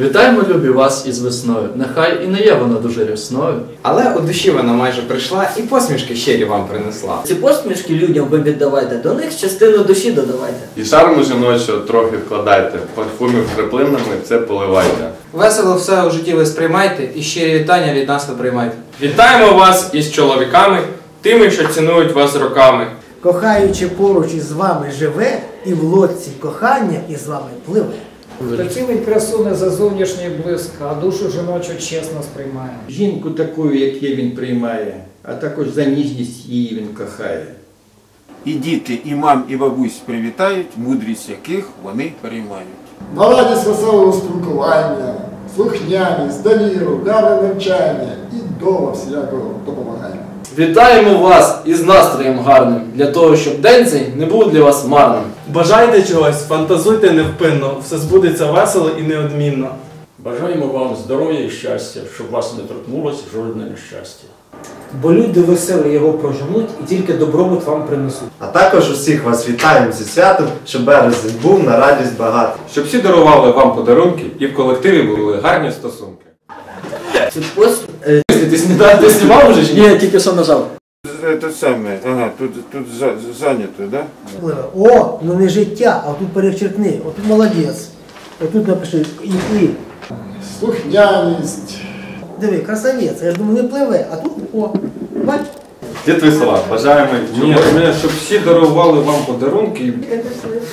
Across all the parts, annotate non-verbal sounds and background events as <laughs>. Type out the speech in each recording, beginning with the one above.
Вітаємо, любі вас із весною. Нехай і не є вона дуже рясною. Але у душі вона майже прийшла і посмішки щирі вам принесла. Ці посмішки людям ви віддавайте, до них частину душі додавайте. І шарму жіночого трохи вкладайте, парфумів краплинами це поливайте. Весело все у житті ви сприймайте і щирі вітання від нас ви приймайте. Вітаємо вас із чоловіками, тими, що цінують вас роками. кохаючи поруч із вами живе, і в лодці кохання із вами пливе. Хто цінить красу за зовнішній блиск, а душу жіночу чесно сприймає. Жінку такою, як є, він приймає, а також за ніжність її він кохає. І діти, і мам, і бабусь привітають, мудрість яких вони переймають. На радість веселого спілкування, слухняність, довіру, гарне навчання і дома всілякого допомагання. Вітаємо вас із настроєм гарним, для того, щоб день цей не був для вас марним. Бажайте чогось, фантазуйте невпинно, все збудеться весело і неодмінно. Бажаємо вам здоров'я і щастя, щоб вас не торкнулося жодне нещастя. Бо люди веселі його проженуть і тільки добробут вам принесуть. А також усіх вас вітаємо зі святом, щоб березень був на радість багатий. Щоб всі дарували вам подарунки і в колективі були гарні стосунки. Ці пос... е, Ти сніда- ти знімав вже чи ні? Ні, тільки що нажав. Це саме, ага, тут, тут зайнято, да? Пливе. О, ну не життя, а тут перечеркни. Отут молодець. Отут напиши і, і. Слухняність, Диви, красавець. Я ж думаю, не пливе, а тут о. Бач? Дід весела, бажаємо, Ні, щоб всі дарували вам подарунки.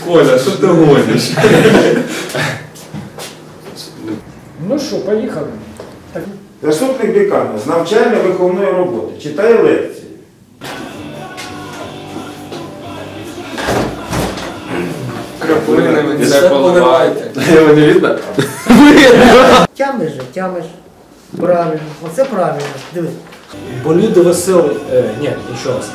Коля, що ти гониш? <laughs> Ну що, поїхали. Заступник декана з навчально-виховної роботи читає лекції. Краплинами це поливайте. Його не видно? <laughs> Тямиш же, тямиш. Правильно. Оце правильно. Дивись. Бо люди веселі. Е, ні, ще раз.